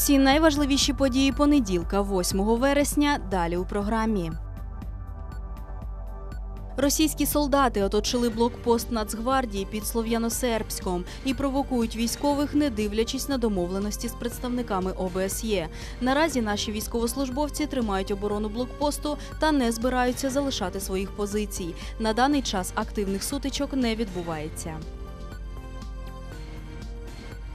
Усі найважливіші події понеділка, 8 вересня. Далі у програмі. Російські солдати оточили блокпост Нацгвардії під Слов'яно-Сербськом і провокують військових, не дивлячись на домовленості з представниками ОБСЄ. Наразі наші військовослужбовці тримають оборону блокпосту та не збираються залишати своїх позицій. На даний час активних сутичок не відбувається.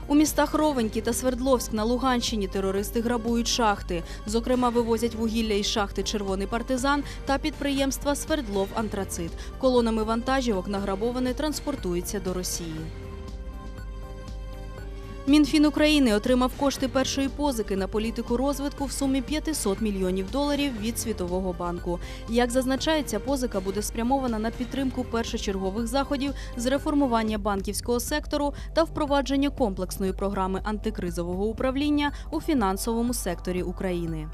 У містах Ровенькі та Свердловськ на Луганщині терористи грабують шахти. Зокрема, вивозять вугілля із шахти Червоний партизан та підприємства Свердлов Антрацит. Колонами вантажівок награбоване транспортується до Росії. Мінфін України отримав кошти першої позики на політику розвитку в сумі 500 мільйонів доларів від Світового банку. Як зазначається, позика буде спрямована на підтримку першочергових заходів з реформування банківського сектору та впровадження комплексної програми антикризового управління у фінансовому секторі України.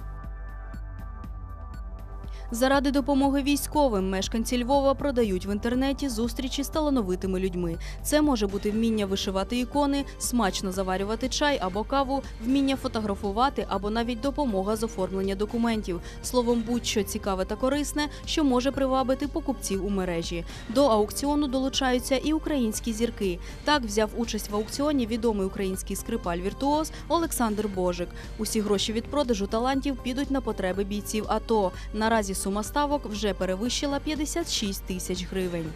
Заради допомоги військовим мешканці Львова продають в інтернеті зустрічі з талановитими людьми. Це може бути вміння вишивати ікони, смачно заварювати чай або каву, вміння фотографувати або навіть допомога з оформлення документів. Словом, будь-що цікаве та корисне, що може привабити покупців у мережі. До аукціону долучаються і українські зірки. Так взяв участь в аукціоні відомий український скрипаль віртуоз Олександр Божик. Усі гроші від продажу талантів підуть на потреби бійців АТО. Наразі сума ставок вже перевищила 56 тисяч гривень.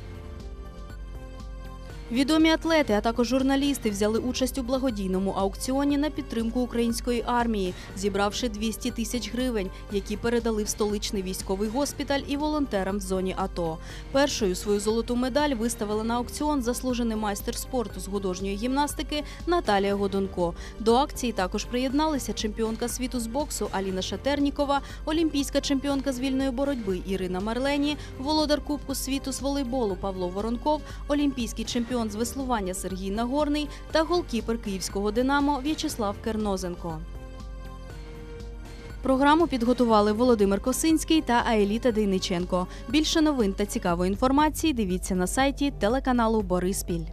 Відомі атлети, а також журналісти взяли участь у благодійному аукціоні на підтримку української армії, зібравши 200 тисяч гривень, які передали в столичний військовий госпіталь і волонтерам в зоні АТО. Першою свою золоту медаль виставила на аукціон заслужений майстер спорту з художньої гімнастики Наталія Годунко. До акції також приєдналися чемпіонка світу з боксу Аліна Шатернікова, олімпійська чемпіонка з вільної боротьби Ірина Марлені, володар Кубку світу з волейболу Павло Воронков, олімпійський чемпіон з веслування Сергій Нагорний та голкіпер київського Динамо В'ячеслав Кернозенко. Програму підготували Володимир Косинський та Аеліта Дейниченко. Більше новин та цікавої інформації дивіться на сайті телеканалу Бориспіль.